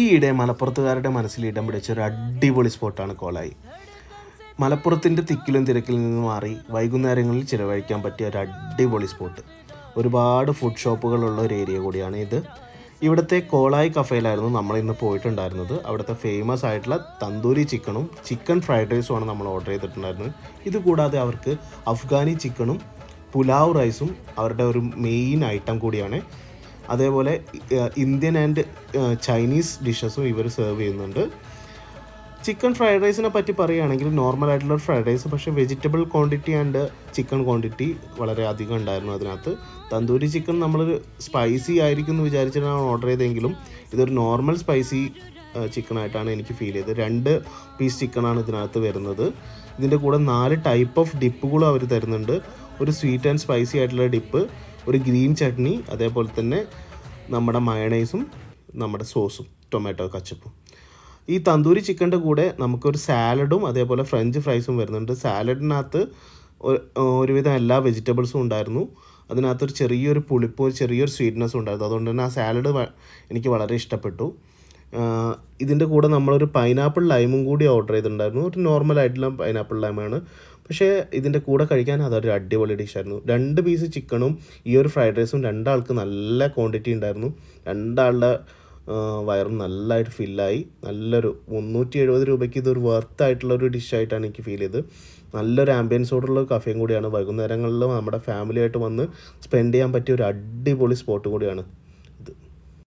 ഈയിടെ മലപ്പുറത്തുകാരുടെ മനസ്സിൽ ഇടം പിടിച്ച ഒരു അടിപൊളി സ്പോട്ടാണ് കോളായി മലപ്പുറത്തിന്റെ തിക്കിലും തിരക്കിൽ നിന്ന് മാറി വൈകുന്നേരങ്ങളിൽ ചിലവഴിക്കാൻ പറ്റിയ ഒരു അടിപൊളി സ്പോട്ട്. ഒരുപാട് ഫുഡ് ഷോപ്പുകളുള്ള ഒരു ഏരിയ കൂടിയാണ് ഇത്. ഇവിടുത്തെ കോളായി കഫേയിലായിരുന്നു നമ്മൾ ഇന്ന് പോയിട്ടുണ്ടായിരുന്നത്. അവിടുത്തെ ഫേമസ് ആയിട്ടുള്ള തന്തൂരി ചിക്കനും ചിക്കൻ ഫ്രൈഡ് റൈസുമാണ് നമ്മൾ ഓർഡർ ചെയ്തിട്ടുണ്ടായിരുന്നത്. ഇതുകൂടാതെ അവർക്ക് അഫ്ഗാനി ചിക്കനും പുലാവ് റൈസും അവരുടെ ഒരു മെയിൻ ഐറ്റം കൂടിയാണ് അതേപോലെ ഇന്ത്യൻ ആൻഡ് ചൈനീസ് ഡിഷസും ഇവർ സെർവ് ചെയ്യുന്നുണ്ട്. ചിക്കൻ ഫ്രൈഡ് റൈസിനെ പറ്റി പറയുകയാണെങ്കിൽ നോർമൽ ആയിട്ടുള്ള ഫ്രൈഡ് റൈസ് പക്ഷേ vegetable quantity and chicken quantity വളരെ അധികം ഉണ്ടായിരുന്നു അതിനകത്ത്. തന്തൂരി ചിക്കൻ നമ്മൾ സ്പൈസി ആയിരിക്കും എന്ന് വിചാരിച്ചിട്ടാണ് ഓർഡർ ചെയ്തെങ്കിലും ഇതൊരു നോർമൽ സ്പൈസി ചിക്കനായിട്ടാണ് എനിക്ക് ഫീൽ ചെയ്തത്. രണ്ട് പീസ് ചിക്കനാണ് ഇതിനകത്ത് വരുന്നത്. ഇതിന്റെ കൂടെ നാല് ടൈപ്പ് ഓഫ് ഡിപ്പുകളും അവർ തരുന്നുണ്ട്. ഒരു സ്വീറ്റ് ആൻഡ് സ്പൈസി ആയിട്ടുള്ള ഡിപ്പ് ഒരു ഗ്രീൻ ചട്നി അതേപോലെ തന്നെ നമ്മുടെ മയണൈസും നമ്മുടെ സോസും ടൊമാറ്റോ കച്ചപ്പും. ഈ തന്തൂരി ചിക്കന്റെ കൂടെ നമുക്കൊരു സാലഡും അതേപോലെ ഫ്രഞ്ച് ഫ്രൈസും വരുന്നുണ്ട്. സാലഡിനകത്ത് ഒരുവിധം എല്ലാ വെജിറ്റബിൾസും ഉണ്ടായിരുന്നു. അതിനകത്തൊരു ചെറിയൊരു പുളിപ്പും ചെറിയൊരു സ്വീറ്റ്നസ്സും ഉണ്ടായിരുന്നു. അതുകൊണ്ട് തന്നെ ആ സാലഡ് എനിക്ക് വളരെ ഇഷ്ടപ്പെട്ടു. ഇതിന്റെ കൂടെ നമ്മളൊരു പൈനാപ്പിൾ ലൈമും കൂടി ഓർഡർ ചെയ്തിട്ടുണ്ടായിരുന്നു. ഒരു നോർമൽ ആയിട്ടുള്ള പൈനാപ്പിൾ ലൈമാണ് പക്ഷേ ഇതിന്റെ കൂടെ കഴിക്കാൻ അതൊരു അടിപൊളി ഡിഷായിരുന്നു രണ്ട് പീസ് ചിക്കണും ഈ ഒരു ഫ്രൈഡ് റൈസും രണ്ടാൾക്ക് നല്ല ക്വാണ്ടിറ്റി ഉണ്ടായിരുന്നു. രണ്ടാളുടെ വയറും നല്ലതായിട്ട് ഫില്ലായി നല്ലൊരു മുന്നൂറ്റി എഴുപത് രൂപയ്ക്ക് ഇതൊരു വർത്ത് ആയിട്ടുള്ള ഒരു ഡിഷായിട്ടാണ് എനിക്ക് ഫീൽ ചെയ്തത്. നല്ലൊരു ആംബിയൻസോടുള്ള കഫേയും കൂടിയാണ്. വൈകുന്നേരങ്ങളിൽ നമ്മുടെ ഫാമിലിയായിട്ട് വന്ന് സ്പെൻഡ് ചെയ്യാൻ പറ്റിയ ഒരു അടിപൊളി സ്പോട്ട് കൂടിയാണ്.